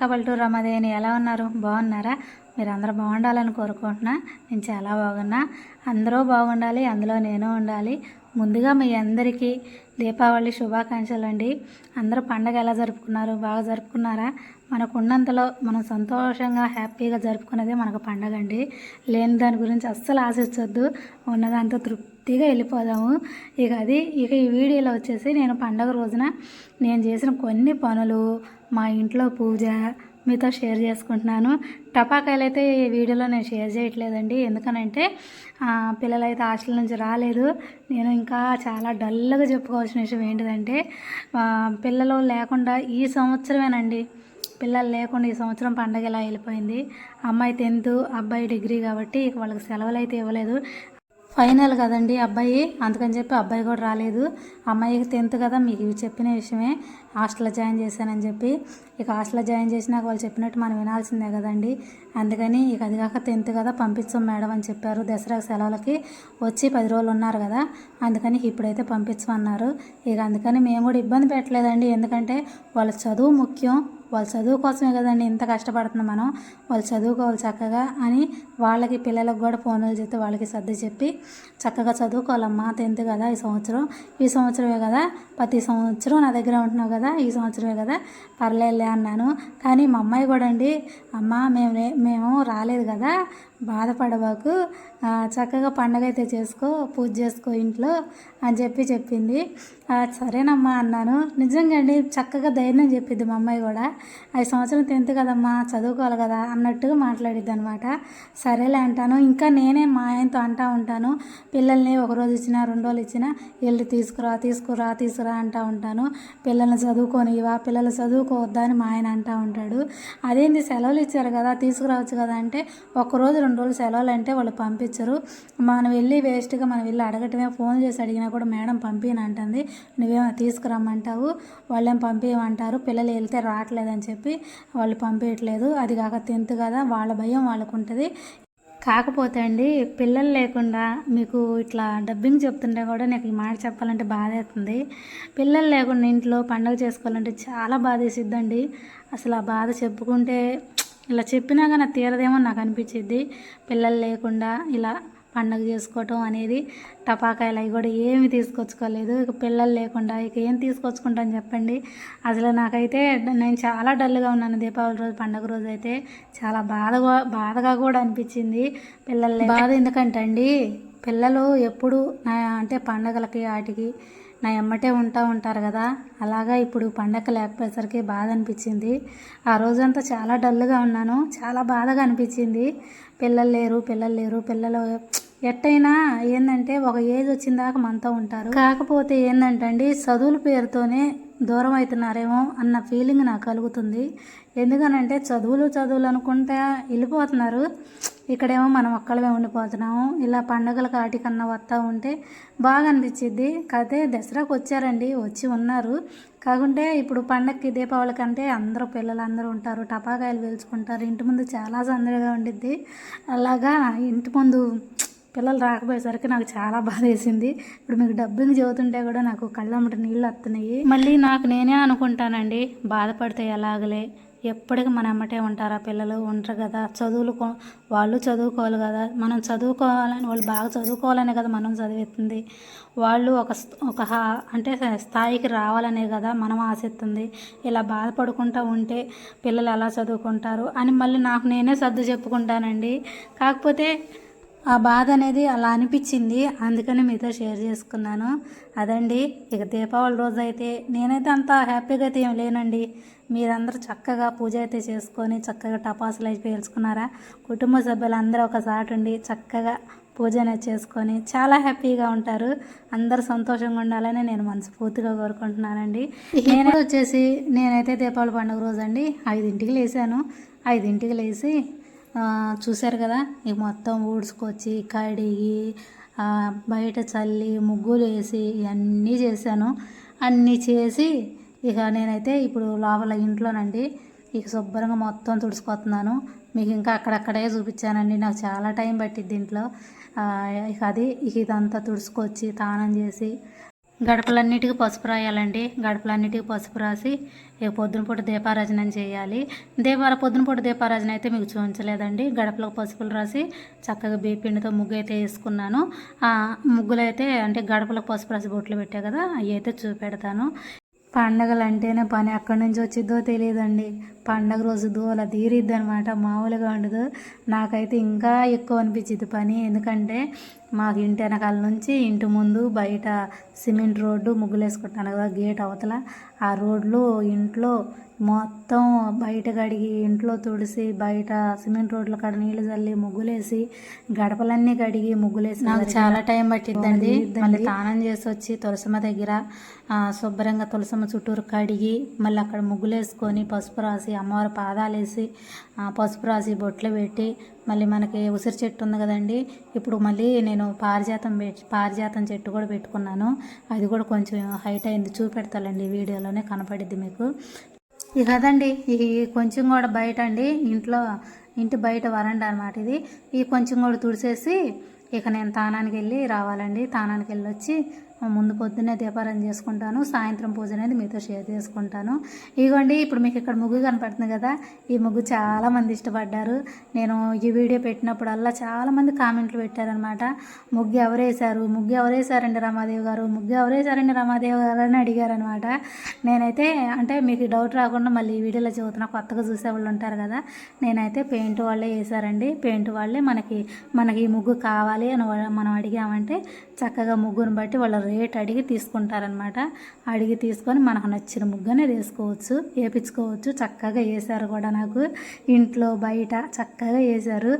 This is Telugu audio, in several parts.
నేను మీ రమాదేవిని రమ్మదేని ఎలా ఉన్నారు? బాగున్నారా? మీరు అందరూ బాగుండాలని కోరుకుంటున్నా. నేను చాలా బాగున్నా. అందరూ బాగుండాలి అందులో నేను ఉండాలి. ముందుగా మీ అందరికీ దీపావళి శుభాకాంక్షలు అండి అందరూ పండగ ఎలా జరుపుకున్నారు? బాగా జరుపుకున్నారా? మనకు ఉన్నంతలో మనం సంతోషంగా హ్యాపీగా జరుపుకున్నదే మనకు పండగ అండి లేని దాని గురించి అస్సలు ఆశించొద్దు. ఉన్నదాంతో తృప్తిగా వెళ్ళిపోదాము. ఇక అది ఇక ఈ వీడియోలో వచ్చేసి నేను పండగ రోజున నేను చేసిన కొన్ని పనులు మా ఇంట్లో పూజ మీతో షేర్ చేసుకుంటున్నాను. టపాకాయలు అయితే ఈ వీడియోలో నేను షేర్ చేయట్లేదండి. ఎందుకనంటే పిల్లలైతే హాస్టల్ నుంచి రాలేదు. నేను ఇంకా చాలా డల్గా చెప్పుకోవాల్సిన విషయం ఏంటిదంటే పిల్లలు లేకుండా ఈ సంవత్సరమేనండి పిల్లలు లేకుండా ఈ సంవత్సరం పండగ ఇలా వెళ్ళిపోయింది. అమ్మాయి టెన్త్ అబ్బాయి డిగ్రీ కాబట్టి ఇక వాళ్ళకి సెలవులు అయితే ఇవ్వలేదు. ఫైనల్ కదండి అబ్బాయి. అందుకని చెప్పి అబ్బాయి కూడా రాలేదు. అమ్మాయికి టెన్త్ కదా మీకు ఇవి చెప్పిన విషయమే. హాస్టల్లో జాయిన్ చేశానని చెప్పి. ఇక హాస్టల్లో జాయిన్ చేసినాక వాళ్ళు చెప్పినట్టు మనం వినాల్సిందే కదండి. అందుకని ఇక అది కాక టెన్త్ కదా పంపించాం మేడం అని చెప్పారు దసరా సెలవులకి. వచ్చి పది రోజులు ఉన్నారు కదా అందుకని ఇప్పుడైతే పంపించమన్నారు ఇక అందుకని మేము కూడా ఇబ్బంది పెట్టలేదండి. ఎందుకంటే వాళ్ళ చదువు ముఖ్యం. వాళ్ళ చదువు కోసమే కదండి ఇంత కష్టపడుతున్నాం మనం. వాళ్ళు చదువుకోవాలి చక్కగా అని వాళ్ళకి పిల్లలకు కూడా ఫోన్లు చేస్తే వాళ్ళకి సర్ది చెప్పి చక్కగా చదువుకోవాలమ్మా టెన్త్ కదా ఈ సంవత్సరం. ఈ సంవత్సరమే కదా ప్రతి సంవత్సరం నా దగ్గర ఉంటున్నావు కదా ఈ సంవత్సరమే కదా పర్లేదులే అన్నాను. కానీ మా అమ్మాయి కూడా అండి అమ్మ మేము మేము రాలేదు కదా బాధపడబాకు చక్కగా పండగ అయితే చేసుకో పూజ చేసుకో ఇంట్లో అని చెప్పి చెప్పింది. సరేనమ్మా అన్నాను. నిజంగా అండి చక్కగా ధైర్యం చెప్పింది మా అమ్మాయి కూడా. ఐదు సంవత్సరం టెన్త్ కదమ్మా చదువుకోవాలి కదా అన్నట్టుగా మాట్లాడిద్ది అనమాట సరేలే అంటాను. ఇంకా నేనే మా ఆయనతో అంటా ఉంటాను. పిల్లల్ని ఒక రోజు ఇచ్చినా రెండు రోజులు ఇచ్చినా వెళ్ళి తీసుకురా తీసుకురా తీసుకురా అంటా ఉంటాను. పిల్లల్ని చదువుకోనివా పిల్లలు చదువుకోవద్దా అని మా ఆయన అంటా ఉంటాడు. అదేంటి సెలవులు ఇచ్చారు కదా తీసుకురావచ్చు కదా అంటే ఒక రోజు రెండు రోజులు సెలవులు అంటే వాళ్ళు పంపించరు. మనం వెళ్ళి వేస్ట్గా మనం వెళ్ళి అడగటమే ఫోన్ చేసి అడిగినా కూడా మేడం పంపిన అంటుంది. నువ్వేమో తీసుకురమ్మంటావు? వాళ్ళేం పంపించమంటారు పిల్లలు వెళ్తే రావట్లేదని చెప్పి వాళ్ళు పంపించట్లేదు అది కాక టెన్త్ కదా వాళ్ళ భయం వాళ్ళకు ఉంటుంది కాకపోతే అండి పిల్లలు లేకుండా మీకు ఇట్లా డబ్బింగ్ చెప్తుంటే కూడా నాకు ఈ మాట చెప్పాలంటే బాధ అవుతుంది పిల్లలు లేకుండా ఇంట్లో పండుగ చేసుకోవాలంటే చాలా బాధ వేసిద్దండి అసలు ఆ బాధ చెప్పుకుంటే ఇలా చెప్పినా కానీ తీరదేమో నాకు అనిపించింది పిల్లలు లేకుండా ఇలా పండగ చేసుకోవటం అనేది టపాకాయలు అవి కూడా ఏమి తీసుకొచ్చుకోలేదు. ఇక పిల్లలు లేకుండా ఇక ఏం తీసుకొచ్చుకుంటాను చెప్పండి. అసలు నాకైతే నేను చాలా డల్గా ఉన్నాను దీపావళి రోజు పండగ రోజు అయితే. చాలా బాధగా బాధగా కూడా అనిపించింది పిల్లలు బాధ ఎందుకంటే అండి పిల్లలు ఎప్పుడు నా అంటే పండగలకి వాటికి నా ఎమ్మటే ఉంటా ఉంటారు కదా. అలాగా ఇప్పుడు పండగ లేకపోయేసరికి బాధ అనిపించింది. ఆ రోజంతా చాలా డల్గా ఉన్నాను. చాలా బాధగా అనిపించింది. పిల్లలు లేరు పిల్లలు లేరు. పిల్లలు ఎట్టయినా ఏంటంటే ఒక ఏజ్ వచ్చిన దాకా మనతో ఉంటారు. కాకపోతే ఏంటంటే అండి చదువుల పేరుతోనే దూరం అవుతున్నారేమో అన్న ఫీలింగ్ నాకు కలుగుతుంది. ఎందుకనంటే చదువులు చదువులు అనుకుంటే వెళ్ళిపోతున్నారు ఇక్కడేమో మనం ఒక్కళ్ళమే ఉండిపోతున్నాము. ఇలా పండగల కాటికన్నా వస్తూ ఉంటే బాగా అనిపించింది కాకపోతే దసరాకు వచ్చారండి వచ్చి ఉన్నారు. కాకుంటే ఇప్పుడు పండగకి దీపావళి కంటే అందరూ పిల్లలు అందరూ ఉంటారు టపాకాయలు పేల్చుకుంటారు. ఇంటి ముందు చాలా సందడిగా ఉండిద్ది. అలాగా ఇంటి ముందు పిల్లలు రాకపోయేసరికి నాకు చాలా బాధ వేసింది. ఇప్పుడు మీకు డబ్బింగ్ చదువుతుంటే కూడా నాకు కళ్ళమ్మట నీళ్ళు వస్తున్నాయి మళ్ళీ నాకు నేనే అనుకుంటానండి బాధపడితే ఎలాగలే? ఎప్పటికీ మన అమ్మటే ఉంటారా పిల్లలు? ఉంటారు కదా. చదువులు కో- వాళ్ళు చదువుకోవాలి కదా. మనం చదువుకోవాలని వాళ్ళు బాగా చదువుకోవాలనే కదా మనం చదివిస్తుంది వాళ్ళు ఒక ఒక హా- అంటే స్థాయికి రావాలనే కదా మనం ఆశిస్తుంది ఇలా బాధపడుకుంటూ ఉంటే పిల్లలు ఎలా చదువుకుంటారు అని మళ్ళీ నాకు నేనే సర్దు చెప్పుకుంటానండి. కాకపోతే ఆ బాధ అనేది అలా అనిపించింది. అందుకని మీతో షేర్ చేసుకున్నాను. అదండి. ఇక దీపావళి రోజు అయితే నేనైతే అంత హ్యాపీగా అయితే ఏం లేనండి. మీరందరూ చక్కగా పూజ అయితే చేసుకొని చక్కగా టపాసులు అయితే పేల్చుకున్నారా? కుటుంబ సభ్యులందరూ ఒకసారి ఉండి చక్కగా పూజ అనేది చేసుకొని చాలా హ్యాపీగా ఉంటారు. అందరూ సంతోషంగా ఉండాలని నేను మనస్ఫూర్తిగా కోరుకుంటున్నానండి. నేను వచ్చేసి నేనైతే దీపావళి పండుగ రోజు అండి ఐదింటికి లేసాను ఐదింటికి లేచి చూశారు కదా? ఇక మొత్తం ఊడ్చుకొచ్చి కడిగి బయట చల్లి ముగ్గులు వేసి ఇవన్నీ చేశాను. అన్నీ చేసి ఇక నేనైతే ఇప్పుడు లోపల ఇంట్లోనండి. ఇక శుభ్రంగా మొత్తం తుడుచుకొస్తున్నాను. మీకు ఇంకా అక్కడక్కడే చూపించానండి. నాకు చాలా టైం పట్టిద్ది దీంట్లో ఇక అది ఇక ఇదంతా తుడుచుకొచ్చి తానం చేసి గడపలన్నిటికీ పసుపు రాయాలండి. గడపలన్నిటికీ పసుపు రాసి ఇక దీపారాజనం చేయాలి. దీపాల పొద్దునపూట దీపారాజన అయితే మీకు చూపించలేదండి. గడపలకు పసుపులు రాసి చక్కగా బీపిండితో ముగ్గు అయితే వేసుకున్నాను. ముగ్గులు అయితే అంటే గడపలకు పసుపు రాసి బొట్లు పెట్టా కదా అవి అయితే చూపెడతాను. పండగలు అంటేనే పని ఎక్కడి నుంచి వచ్చిద్దో తెలియదండి. పండగ రోజు దూల తీరిద్ది అనమాట మామూలుగా ఉండదు. నాకైతే ఇంకా ఎక్కువ అనిపించింది పని. ఎందుకంటే మాకు ఇంటి వెనకాల నుంచి ఇంటి ముందు బయట సిమెంట్ రోడ్డు ముగ్గులు వేసుకుంటాను కదా గేట్ అవతల. ఆ రోడ్లు ఇంట్లో మొత్తం బయట కడిగి ఇంట్లో తుడిసి బయట సిమెంట్ రోడ్ల కాడ నీళ్ళు చల్లి ముగ్గులేసి గడపలన్నీ కడిగి ముగ్గులేసి నాకు చాలా టైం పట్టిద్దండి. మళ్ళీ స్నానం చేసి వచ్చి తులసమ్మ దగ్గర శుభ్రంగా తులసమ్మ చుట్టూరు కడిగి మళ్ళీ అక్కడ ముగ్గులేసుకొని పసుపు రాసి అమ్మవారి పాదాలు వేసి పసుపు రాసి బొట్లు పెట్టి మళ్ళీ మనకి ఉసిరి చెట్టు ఉంది కదండి. ఇప్పుడు మళ్ళీ నేను పారిజాతం పారిజాతం చెట్టు కూడా పెట్టుకున్నాను. అది కూడా కొంచెం హైట్ అయింది. చూపెడతానండి వీడియోలోనే కనపడిద్ది మీకు. ఇక అదండి ఇది కొంచెం కూడా బయట అండి ఇంట్లో ఇంటి బయట వరండా అనమాట ఇది. ఈ కొంచెం కూడా తుడిసేసి ఇక నేను తానానికి వెళ్ళి రావాలండి. తానానికి వెళ్ళి వచ్చి ముందు పొద్దున్నే దీపారాధన చేసుకుంటాను సాయంత్రం పూజ అనేది మీతో షేర్ చేసుకుంటాను. ఇదిగోండి ఇప్పుడు మీకు ఇక్కడ ముగ్గు కనపడుతుంది కదా ఈ ముగ్గు చాలామంది ఇష్టపడ్డారు. నేను ఈ వీడియో పెట్టినప్పుడల్లా చాలా మంది కామెంట్లు పెట్టారనమాట ముగ్గు ఎవరేశారు ముగ్గు ఎవరేశారండి రామాదేవి గారు? ముగ్గు ఎవరేశారండి రమాదేవి గారు అని అడిగారనమాట నేనైతే అంటే మీకు డౌట్ రాకుండా మళ్ళీ ఈ వీడియోలో చదువుతున్నా కొత్తగా చూసే వాళ్ళు ఉంటారు కదా నేనైతే పెయింట్ వాళ్ళే వేశారండి. పెయింట్ వాళ్ళే మనకి మనకి ఈ ముగ్గు కావాలి అని మనం అడిగామంటే చక్కగా ముగ్గును బట్టి వాళ్ళ రేట్ అడిగి తీసుకుంటారనమాట అడిగి తీసుకొని మనకు నచ్చిన ముగ్గునే వేసుకోవచ్చు వేపించుకోవచ్చు. చక్కగా వేశారు కూడా నాకు. ఇంట్లో బయట చక్కగా వేసారు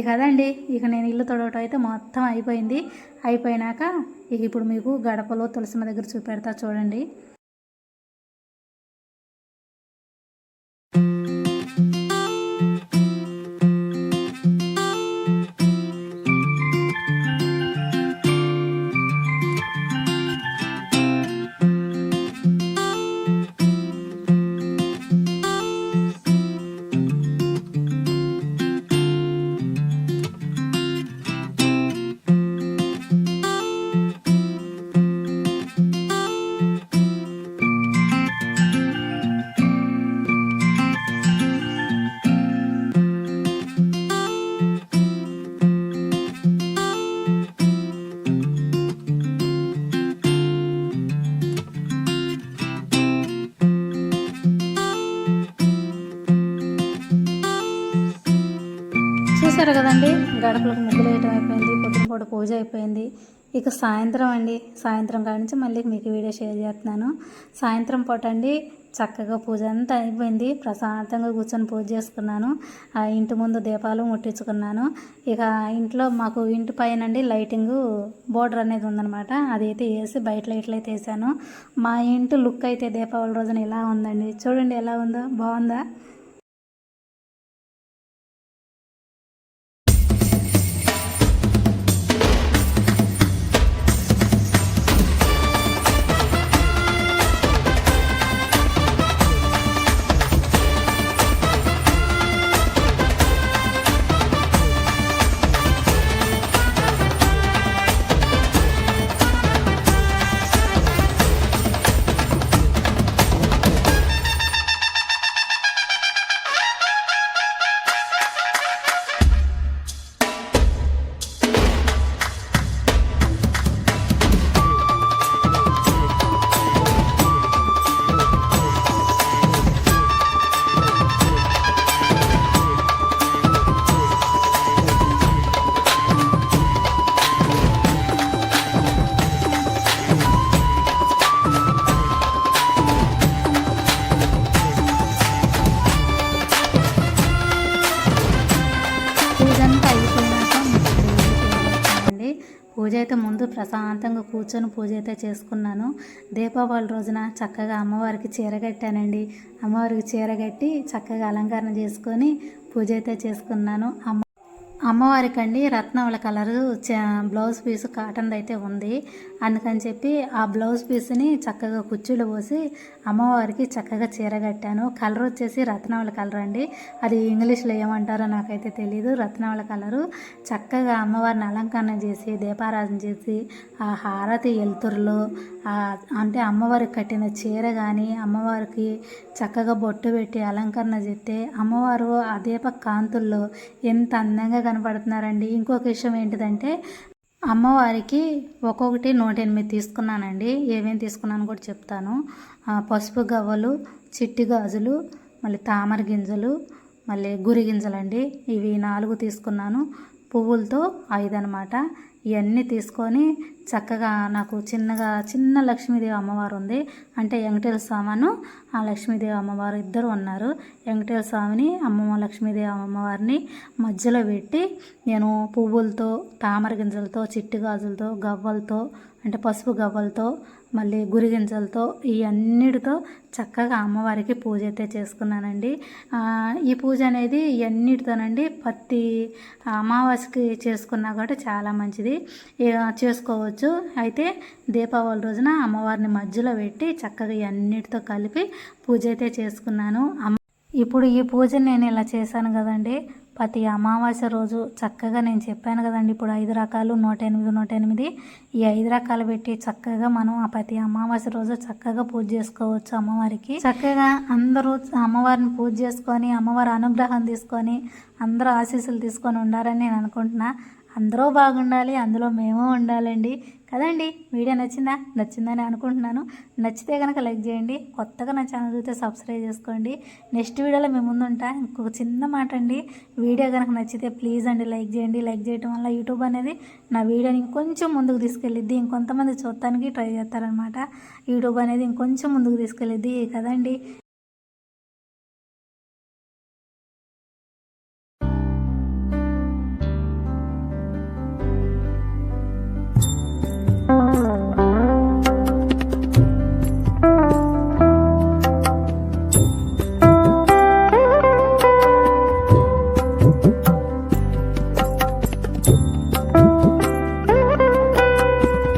ఇక అదండి ఇక నేను ఇల్లు తొడవటం అయితే మొత్తం అయిపోయింది. అయిపోయినాక ఇక ఇప్పుడు మీకు గడపలో తులసిమ దగ్గర చూపెడతా చూడండి. గడపలకు ముగ్గులు వేయటం అయిపోయింది పొద్దున పూట పూజ అయిపోయింది. ఇక సాయంత్రం అండి. సాయంత్రం కాడి నుంచి మళ్ళీ మీకు వీడియో షేర్ చేస్తున్నాను. సాయంత్రం పూట అండి చక్కగా పూజ అంతా అయిపోయింది. ప్రశాంతంగా కూర్చొని పూజ చేసుకున్నాను. ఆ ఇంటి ముందు దీపాలు ముట్టించుకున్నాను. ఇక ఇంట్లో మాకు ఇంటి పైన అండి లైటింగ్ బోర్డర్ అనేది ఉందన్నమాట. అదైతే వేసి బయట లైట్లు అయితే వేసాను మా ఇంటి లుక్ అయితే దీపావళి రోజున ఇలా ఉందండి. చూడండి ఎలా ఉందో. బాగుందా? పూజ అయితే ముందు ప్రశాంతంగా కూర్చొని పూజ అయితే చేసుకున్నాను. దీపావళి రోజున చక్కగా అమ్మవారికి చీర కట్టానండి. అమ్మవారికి చీర కట్టి చక్కగా అలంకరణ చేసుకొని పూజ అయితే చేసుకున్నాను. అమ్మ అమ్మవారికి అండి రత్నవల కలరు బ్లౌజ్ పీస్ కాటన్ అయితే ఉంది. అందుకని చెప్పి ఆ బ్లౌజ్ పీస్ని చక్కగా కుచ్చులు పోసి అమ్మవారికి చక్కగా చీర కట్టాను కలర్ వచ్చేసి రత్నవల కలర్ అండి అది ఇంగ్లీష్లో ఏమంటారో నాకైతే తెలియదు రత్నవల కలరు చక్కగా అమ్మవారిని అలంకరణ చేసి దీపారాధన చేసి ఆ హారతి ఎలుతురులు అంటే అమ్మవారికి కట్టిన చీర కానీ అమ్మవారికి చక్కగా బొట్టు పెట్టి అలంకరణ చేస్తే అమ్మవారు ఆ దీప కాంతుల్లో ఎంత అందంగా కనపడుతున్నారండి. ఇంకొక విషయం ఏంటిదంటే అమ్మవారికి ఒక్కొక్కటి నూట ఎనిమిది తీసుకున్నానండి. ఏమేమి తీసుకున్నాను కూడా చెప్తాను. పసుపు గవ్వలు చిట్టి గాజులు మళ్ళీ తామర గింజలు మళ్ళీ గురి గింజలండి. ఇవి నాలుగు తీసుకున్నాను. పువ్వులతో ఐదు అనమాట ఇవన్నీ తీసుకొని చక్కగా నాకు చిన్నగా చిన్న లక్ష్మీదేవి అమ్మవారు ఉంది అంటే వెంకటేశ్వర స్వామను ఆ లక్ష్మీదేవి అమ్మవారు ఇద్దరు ఉన్నారు. వెంకటేశ్వర స్వామిని అమ్మమ్మ లక్ష్మీదేవి అమ్మవారిని మధ్యలో పెట్టి నేను పువ్వులతో తామర గింజలతో చిట్టి గాజులతో గవ్వలతో అంటే పసుపు గవ్వలతో మళ్ళీ గురి గింజలతో ఈ అన్నిటితో చక్కగా అమ్మవారికి పూజ అయితే చేసుకున్నానండి. ఈ పూజ అనేది ఇవన్నిటితోనండి ప్రతి అమావాస్యకి చేసుకున్నా కూడా చాలా మంచిది. చేసుకోవచ్చు. అయితే దీపావళి రోజున అమ్మవారిని మధ్యలో పెట్టి చక్కగా ఇవన్నిటితో కలిపి పూజ అయితే చేసుకున్నాను ఇప్పుడు ఈ పూజను నేను ఇలా చేశాను కదండి. ప్రతి అమావాస్య రోజు చక్కగా నేను చెప్పాను కదండి. ఇప్పుడు ఐదు రకాలు నూట ఎనిమిది నూట ఎనిమిది. ఈ ఐదు రకాలు పెట్టి చక్కగా మనం ఆ ప్రతి అమావాస్య రోజు చక్కగా పూజ చేసుకోవచ్చు అమ్మవారికి. చక్కగా అందరూ అమ్మవారిని పూజ చేసుకొని అమ్మవారి అనుగ్రహం తీసుకొని అందరూ ఆశీస్సులు తీసుకొని ఉండాలని నేను అనుకుంటున్నా. అందరూ బాగుండాలి అందులో మేము ఉండాలండి. కదండి? వీడియో నచ్చిందా? నచ్చిందని అనుకుంటున్నాను. నచ్చితే కనుక లైక్ చేయండి. కొత్తగా నా ఛానల్ చూస్తే సబ్స్క్రైబ్ చేసుకోండి. నెక్స్ట్ వీడియోలో మేము ముందు ఉంటా. ఇంకొక చిన్న మాట అండి. వీడియో కనుక నచ్చితే ప్లీజ్ అండి లైక్ చేయండి. లైక్ చేయడం వల్ల యూట్యూబ్ అనేది నా వీడియోని ఇంకొంచెం ముందుకు తీసుకెళ్ళిద్ది. ఇంకొంతమంది చూడటానికి ట్రై చేస్తారనమాట యూట్యూబ్ అనేది ఇంకొంచెం ముందుకు తీసుకెళ్ళిద్ది. కదండి?